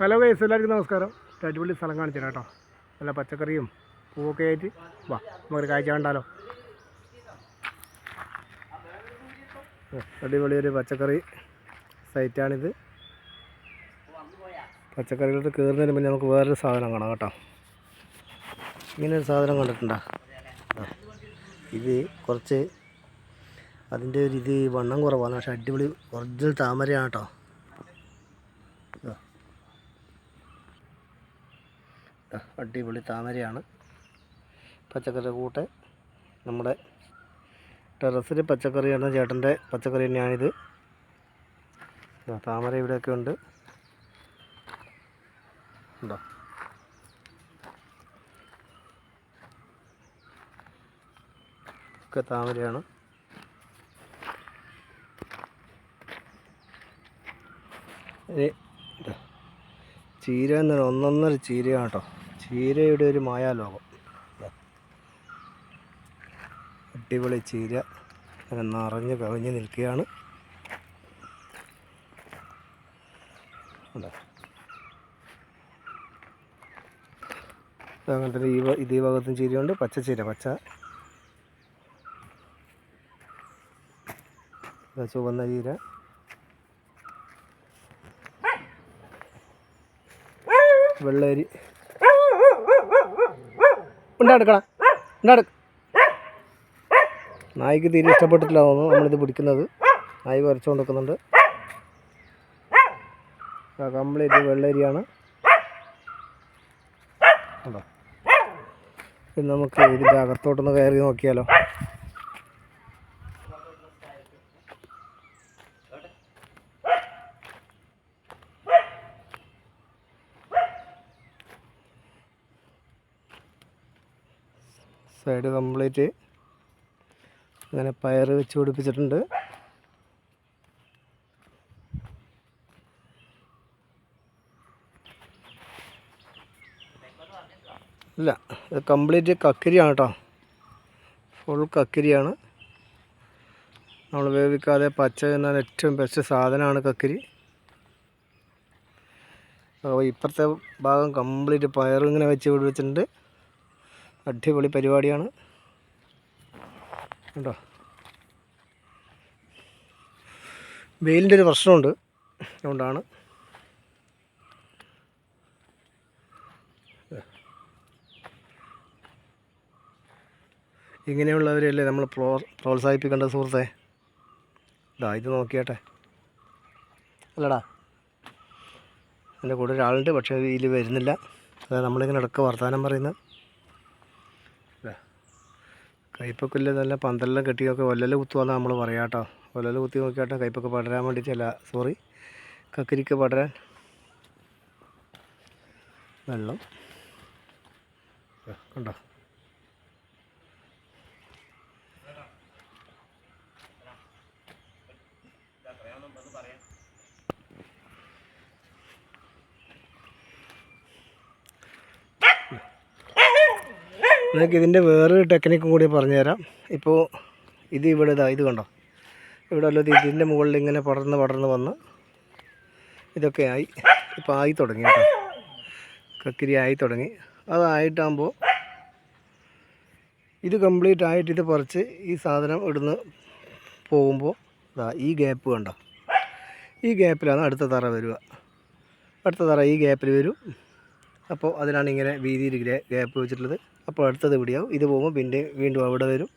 Hello guys എല്ലാവർക്കും നമസ്കാരം. അടിപൊളി സ്ഥലം കാണിച്ചു കേട്ടോ. നല്ല പച്ചക്കറിയും പൂവൊക്കെ ആയിട്ട്. വാ നമുക്കൊരു കാഴ്ച കണ്ടാലോ. അടിപൊളി ഒരു പച്ചക്കറി സൈറ്റാണിത് പച്ചക്കറികളോട്ട് കയറുന്നതിന് മുന്നേ നമുക്ക് വേറൊരു സാധനം കാണാം കേട്ടോ. ഇങ്ങനെ ഒരു സാധനം കണ്ടിട്ടുണ്ടോ? ഇത് കുറച്ച് അതിന്റെ ഒരു ഇത് വണ്ണം കുറവാണ് പക്ഷെ അടിപൊളി ഒറിജിനൽ താമരയാണ് കേട്ടോ ഇതാ. ഇതാ, അടിപൊളി താമരയാണ്. പച്ചക്കറി കൂട്ട് നമ്മുടെ ടെറസിൽ പച്ചക്കറിയാണ് ചേട്ടന്റെ പച്ചക്കറി തന്നെയാണിത്. താമര ഇവിടെയൊക്കെ ഉണ്ട്. ഉണ്ടോ? ഒക്കെ താമരയാണ്. ചീര എന്നൊരു ഒന്നൊന്നര ചീരയാണ് കേട്ടോ. ചീരയുടെ ഒരു മായാലോകം. അടിപൊളി ചീര. അങ്ങനെ നിറഞ്ഞ് കവിഞ്ഞ് നിൽക്കുകയാണ്. അങ്ങനെ തന്നെ ഈ ഇതേ ഭാഗത്തും ചീരയുണ്ട്. പച്ച ചീര പച്ച. ചുവന്ന ചീര. വെള്ളരി. ഉണ്ടാടുക്കണം ഉണ്ടാട് നായ്ക്ക് തീരെ ഇഷ്ടപ്പെട്ടിട്ടില്ല തോന്നുന്നു നമ്മളിത് പിടിക്കുന്നത്. നായ് വരച്ചുകൊണ്ട് വെക്കുന്നുണ്ട് കംപ്ലീറ്റ് വെള്ളരിയാണ് നമുക്ക് ഇതിന്റെ അകത്തോട്ടൊന്ന് കയറി നോക്കിയാലോ. Side complete. അങ്ങനെ പയർ വെച്ച് പിടിപ്പിച്ചിട്ടുണ്ട്. ഇല്ല ഇത് കംപ്ലീറ്റ് കക്കരിയാണ് കേട്ടോ ഫുൾ കക്കരിയാണ്. നമ്മൾ വേവിക്കാതെ പച്ച എന്നാൽ ഏറ്റവും ബെസ്റ്റ് സാധനമാണ് കക്കരി. അപ്പോൾ ഇപ്പുറത്തെ ഭാഗം കംപ്ലീറ്റ് പയറിങ്ങനെ വെച്ച് പിടിപ്പിച്ചിട്ടുണ്ട്. അടിപൊളി പരിപാടിയാണ്. കേട്ടോ വെയിലിന്റെ ഒരു പ്രശ്നമുണ്ട്. അതുകൊണ്ടാണ്. ഇങ്ങനെയുള്ളവരെയല്ലേ നമ്മൾ പ്രോ പ്രോത്സാഹിപ്പിക്കേണ്ട സുഹൃത്തെ? ഇതാ ഇത് നോക്കിയാട്ടെ. അല്ലടാ. എന്റെ കൂടെ ഒരാളുണ്ട് പക്ഷേ ഇതിൽ വരുന്നില്ല. അതായത് നമ്മളിങ്ങനെ ഇടയ്ക്ക് വർത്തമാനം പറയുന്നത്. കയ്പൊക്കില്ല നല്ല പന്തലെല്ലാം കെട്ടിയൊക്കെ ഒല്ലല് കുത്തുവാന്ന് നമ്മൾ പറയാം കേട്ടോ ഒല്ലല് കുത്തി നോക്കിയാട്ടെ കയ്പൊക്കെ പടരാൻ വേണ്ടി വേണ്ടിയിട്ടല്ല സോറി കക്കരിക്ക് പടരാൻ. വെള്ളം. കണ്ടോ? നിങ്ങൾക്ക് ഇതിന്റെ വേറൊരു ടെക്നിക്കും കൂടി പറഞ്ഞുതരാം. ഇപ്പോൾ ഇത് ഇവിടെ ഇതാ ഇത് കണ്ടോ? ഇവിടെ അല്ലത് ഇതിന്റെ മുകളിൽ ഇങ്ങനെ പടർന്ന് പടർന്ന് വന്ന് ഇതൊക്കെ ആയി. ഇപ്പോൾ ആയി തുടങ്ങി കക്കിരി ആയി തുടങ്ങി. അതായിട്ടാകുമ്പോൾ ഇത് കംപ്ലീറ്റ് ആയിട്ട് ഇത് പറിച്ച് ഈ സാധനം ഇവിടുന്ന് പോകുമ്പോൾ ഇതാ ഈ ഗ്യാപ്പ് കണ്ടോ? ഈ ഗ്യാപ്പിലാണ് അടുത്ത തറ വരിക. അടുത്ത തറ ഈ ഗ്യാപ്പിൽ വരും. അപ്പോൾ അതിനാണ് ഇങ്ങനെ വീതിയിൽ ഗ്യാപ്പ് വെച്ചിട്ടുള്ളത്. അപ്പോൾ അടുത്തത് ഇവിടെയാവും ഇത് പോകുമ്പോൾ പിന്നെ വീണ്ടും അവിടെ വരും.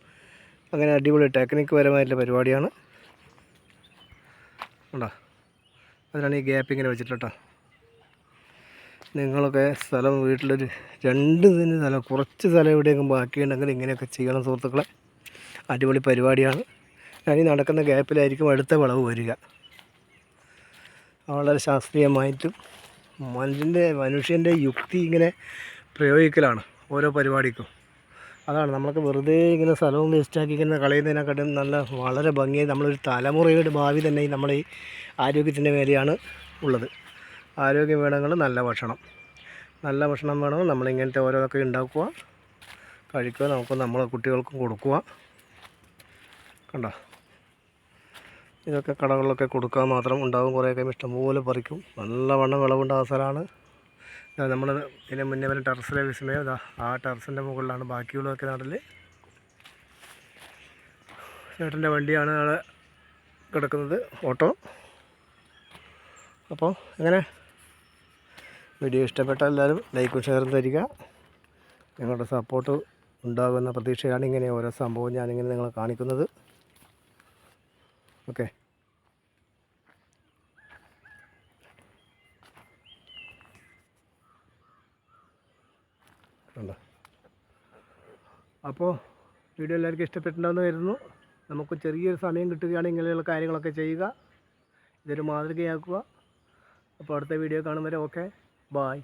അങ്ങനെ അടിപൊളി ടെക്നിക്ക് പരമായിട്ടുള്ള പരിപാടിയാണ്. ഉണ്ടോ? അതിനാണ് ഈ ഗ്യാപ്പ് ഇങ്ങനെ വെച്ചിട്ടോ നിങ്ങളൊക്കെ സ്ഥലം വീട്ടിലൊരു രണ്ട് തന്നെ സ്ഥലം കുറച്ച് സ്ഥലം എവിടെയെങ്കിലും ബാക്കിയുണ്ടെങ്കിൽ ഇങ്ങനെയൊക്കെ ചെയ്യണം സുഹൃത്തുക്കളെ. അടിപൊളി പരിപാടിയാണ്. ഞാൻ ഈ നടക്കുന്ന ഗ്യാപ്പിലായിരിക്കും അടുത്ത വിളവ് വരിക. വളരെ ശാസ്ത്രീയമായിട്ടും മനുഷ്യന്റെ മനുഷ്യന്റെ യുക്തി ഇങ്ങനെ പ്രയോഗിക്കലാണ്. ഓരോ പരിപാടിക്കും. അതാണ് നമ്മൾക്ക് വെറുതെ ഇങ്ങനെ സ്ഥലവും വേസ്റ്റാക്കി ഇങ്ങനെ കളയുന്നതിനെക്കാട്ടും നല്ല വളരെ ഭംഗിയായി നമ്മളൊരു തലമുറയുടെ ഭാവി തന്നെ നമ്മൾ ഈ ആരോഗ്യത്തിന്റെ മേലെയാണ് ഉള്ളത്. ആരോഗ്യം വേണമെങ്കിൽ നല്ല ഭക്ഷണം. നല്ല ഭക്ഷണം വേണമെങ്കിൽ നമ്മളിങ്ങനത്തെ ഓരോതൊക്കെ ഉണ്ടാക്കുക കഴിക്കുക നമുക്ക് നമ്മളെ കുട്ടികൾക്കും കൊടുക്കുക. കണ്ടോ? ഇതൊക്കെ കടകളിലൊക്കെ കൊടുക്കാൻ മാത്രം ഉണ്ടാകും കുറേയൊക്കെ ഇഷ്ടംപോലെ പറിക്കും. നല്ലവണ്ണം വിളവുണ്ടാകുന്ന സ്ഥലമാണ് നമ്മൾ ഇതിന് മുന്നേ വരെ ടെറസിലെ വിസ്മയം ഇതാ ആ ടെറസിന്റെ മുകളിലാണ് ബാക്കിയുള്ളതൊക്കെ നടൽ ചേട്ടന്റെ വണ്ടിയാണ് നാളെ കിടക്കുന്നത് ഓട്ടോ. അപ്പോൾ എങ്ങനെ വീഡിയോ ഇഷ്ടപ്പെട്ട എല്ലാവരും ലൈക്കും ഷെയറും തരിക. നിങ്ങളുടെ സപ്പോർട്ട് ഉണ്ടാകുന്ന പ്രതീക്ഷയാണ് ഇങ്ങനെ ഓരോ സംഭവം ഞാനിങ്ങനെ നിങ്ങളെ കാണിക്കുന്നത്. ഓക്കെ. കണ്ടോ അപ്പോൾ വീഡിയോ എല്ലാവർക്കും ഇഷ്ടപ്പെട്ടിട്ടുണ്ടെന്ന് വരുന്നു. നമുക്ക് ചെറിയൊരു സമയം കിട്ടുകയാണെങ്കിൽ ഇങ്ങനെയുള്ള കാര്യങ്ങളൊക്കെ ചെയ്യുക. ഇതൊരു മാതൃകയാക്കുക. അപ്പോൾ അടുത്ത വീഡിയോ കാണും വരെ. ഓക്കെ. ബായ്